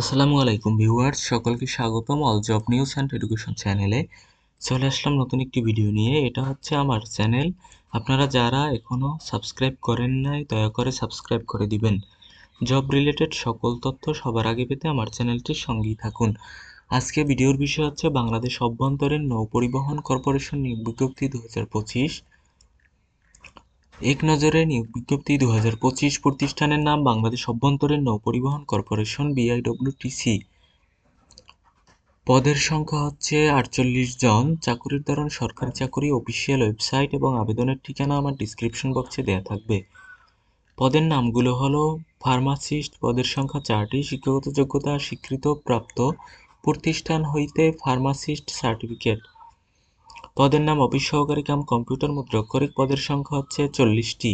আসসালামু আলাইকুম ভিউয়ার্স, সকলকে স্বাগতম all job news and education চ্যানেলে চলে আসলাম নতুন একটি ভিডিও নিয়ে। এটা হচ্ছে আমার চ্যানেল আপনারা যারা এখনও সাবস্ক্রাইব করেন নাই, দয়া করে সাবস্ক্রাইব করে দিবেন। জব রিলেটেড সকল তথ্য সবার আগে পেতে আমার চ্যানেলটির সঙ্গেই থাকুন। আজকে ভিডিওর বিষয় হচ্ছে বাংলাদেশ অভ্যন্তরীণ নৌ পরিবহন কর্পোরেশন বিজ্ঞপ্তি দু হাজার পঁচিশ। এক নজরে নিয়োগ বিজ্ঞপ্তি দু হাজার পঁচিশ প্রতিষ্ঠানের নাম বাংলাদেশ অভ্যন্তরীণ নৌ পরিবহন কর্পোরেশন, বিআইডব্লিউটিসি। পদের সংখ্যা হচ্ছে আটচল্লিশ জন। চাকুরির ধরন সরকারি চাকুরি, অফিসিয়াল ওয়েবসাইট এবং আবেদনের ঠিকানা আমার ডিসক্রিপশন বক্সে দেওয়া থাকবে। পদের নামগুলো হলো ফার্মাসিস্ট পদের সংখ্যা চারটি, শিক্ষাগত যোগ্যতা স্বীকৃত প্রাপ্ত প্রতিষ্ঠান হইতে ফার্মাসিস্ট সার্টিফিকেট পদের নাম অফিস সহকারী কাম কম্পিউটার মুদ্রাক্ষরিক পদের সংখ্যা হচ্ছে চল্লিশটি।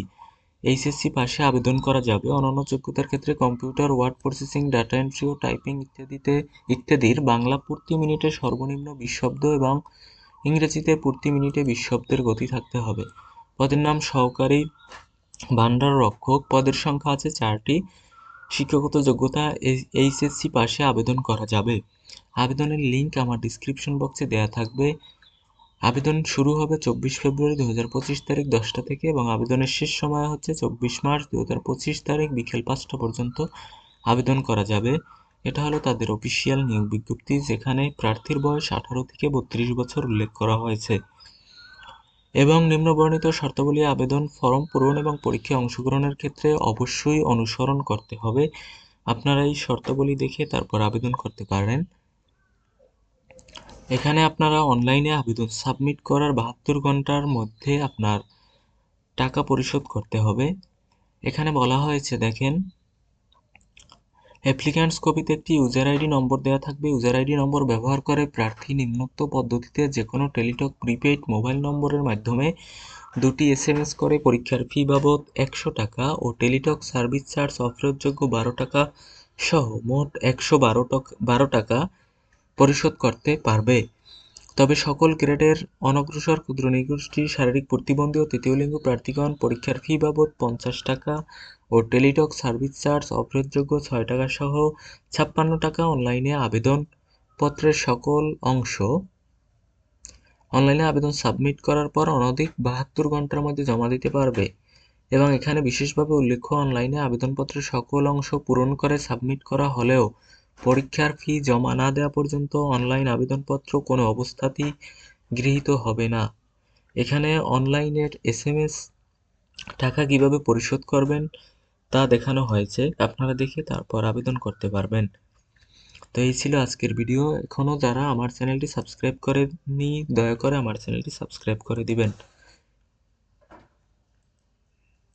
এইচএসসি পাশে আবেদন করা যাবে। অন্যান্য যোগ্যতার ক্ষেত্রে computer, word processing, data entry ও টাইপিং ইত্যাদিতে ইত্যাদির বাংলা প্রতি মিনিটে সর্বনিম্ন বিশ শব্দ এবং ইংরেজিতে প্রতি মিনিটে বিশ শব্দের গতি থাকতে হবে। পদের নাম সহকারী ভান্ডার রক্ষক। পদের সংখ্যা আছে চারটি। শিক্ষাগত যোগ্যতা এইচএসসি পাশে আবেদন করা যাবে। আবেদনের লিঙ্ক আমার ডিসক্রিপশন বক্সে দেওয়া থাকবে। আবেদন শুরু হবে চব্বিশ ফেব্রুয়ারি দু হাজার পঁচিশ তারিখ দশটা থেকে এবং আবেদনের শেষ সময় হচ্ছে চব্বিশ মার্চ দু হাজার পঁচিশ তারিখ বিকেল পাঁচটা পর্যন্ত আবেদন করা যাবে। এটা হলো তাদের অফিসিয়াল নিয়োগ বিজ্ঞপ্তি, যেখানে প্রার্থীর বয়স আঠারো থেকে বত্রিশ বছর উল্লেখ করা হয়েছে। এবং নিম্নবর্ণিত শর্তাবলী আবেদন ফর্ম পূরণ এবং পরীক্ষায় অংশগ্রহণের ক্ষেত্রে অবশ্যই অনুসরণ করতে হবে। আপনারা এই শর্তাবলী দেখে তারপর আবেদন করতে পারেন। এখানে আপনারা অনলাইনে আবেদন সাবমিট করার বাহাত্তর ঘণ্টার মধ্যে আপনার টাকা পরিশোধ করতে হবে। এখানে বলা হয়েছে, দেখেন অ্যাপ্লিক্যান্টস কপিতে একটি ইউজার আইডি নম্বর দেওয়া থাকবে। ইউজার আইডি নম্বর ব্যবহার করে প্রার্থী নিম্নোক্ত পদ্ধতিতে যে কোনো টেলিটক প্রিপেইড মোবাইল নম্বরের মাধ্যমে দুটি এস করে পরীক্ষার ফি বাবদ একশো টাকা ও টেলিটক সার্ভিস চার্জ অফেরতযোগ্য বারো টাকা সহ মোট একশো বারো টাকা বারো টাকা পরিশোধ করতে পারবে। তবে সকল গ্রেডের অনগ্রসর ক্ষুদ্র নিগোষ্ঠী শারীরিক প্রতিবন্ধী ও তৃতীয় লিঙ্গ প্রার্থীগণ পরীক্ষার ফি বাবদ পঞ্চাশ টাকা ও টেলিটক সার্ভিস চার্জ অফেরতযোগ্য ছয় টাকা সহ ছাপ্পান্ন টাকা অনলাইনে আবেদন পত্রের সকল অংশ অনলাইনে আবেদন সাবমিট করার পর অনধিক বাহাত্তর ঘণ্টার মধ্যে জমা দিতে পারবে এবং এখানে বিশেষভাবে উল্লেখ্য, অনলাইনে আবেদনপত্রের সকল অংশ পূরণ করে সাবমিট করা হলেও পরীক্ষার ফি জমা না দেওয়া পর্যন্ত অনলাইন আবেদনপত্র কোনো অবস্থাতেই গৃহীত হবে না। এখানে অনলাইনের এস এম এস টাকা কীভাবে পরিশোধ করবেন তা দেখানো হয়েছে। আপনারা দেখে তারপর আবেদন করতে পারবেন। তো এই ছিল আজকের ভিডিও। এখনও যারা আমার চ্যানেলটি সাবস্ক্রাইব করেননি, দয়া করে আমার চ্যানেলটি সাবস্ক্রাইব করে দিবেন।